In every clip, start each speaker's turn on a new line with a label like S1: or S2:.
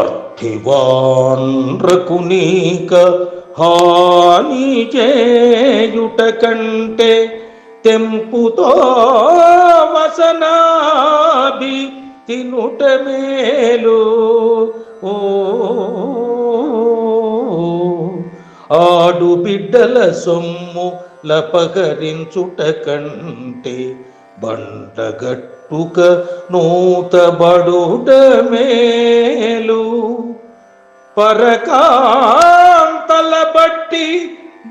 S1: అర్థివాన్రకునీక హాని చేయుట కంటే తెంపుతో వసనాభి తినుట మేలు. ఓ ఆడు బిడ్డల సొమ్ము లపకరించుట కంటే బండగట్టుక నూతబడుట మేలు పరకాంతల బట్టి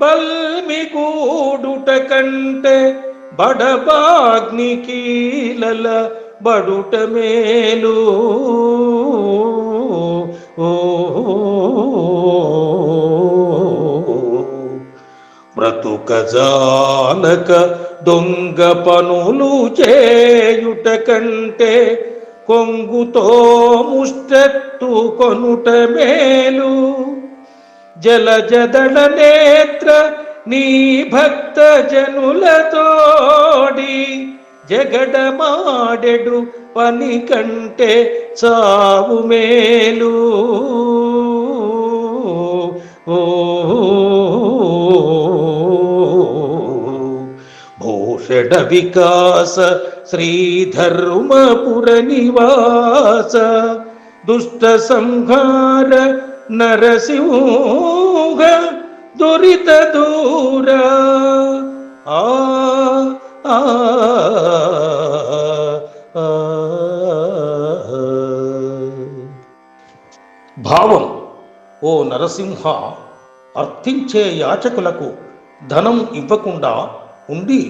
S1: బల్మిగూడుట కంటే బడబాగ్ని కీలల బడుట మేలు ఓ బ్రతుక జాలక దొంగ పనులు చేయుట కంటే కొంగుతో ముష్టెత్తు కొనుట మేలు. జలజదళ నేత్ర నీ భక్త జనులతోడి జగడమాడెడు పని కంటే చావు మేలు. ఓ భూషణ వికాస శ్రీధర్మపుర నివాస దుష్ట సంహార నరసింహ దురిత దూర ఆ ఆ, భావం ఓ నరసింహ అర్థించే యాచకులకు ధనం ఇవ్వకుండా ఉండి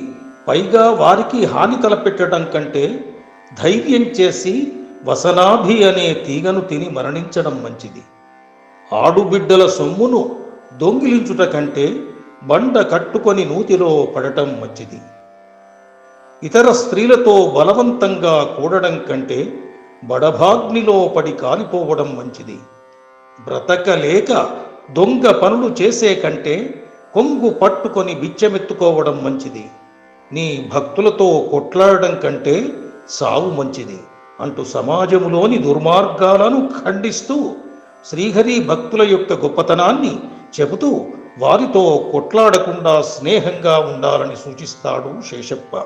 S1: పైగా వారికి హాని తలపెట్టడం కంటే ధైర్యం చేసి వసనాభి అనే తీగను తిని మరణించడం మంచిది. ఆడుబిడ్డల సొమ్మును దొంగిలించుట కంటే బండ కట్టుకొని నూతిలో పడటం మంచిది. ఇతర స్త్రీలతో బలవంతంగా కూడడం కంటే బడభాగ్నిలో పడి కాలిపోవడం మంచిది. బ్రతకలేక దొంగ పనులు చేసే కంటే కొంగు పట్టుకొని బిచ్చమెత్తుకోవడం మంచిది. నీ భక్తులతో కొట్లాడడం కంటే సావు మంచిది అంటూ సమాజములోని దుర్మార్గాలను ఖండిస్తూ శ్రీహరి భక్తుల యొక్క గొప్పతనాన్ని చెబుతూ వారితో కొట్లాడకుండా స్నేహంగా ఉండాలని సూచిస్తాడు శేషప్ప.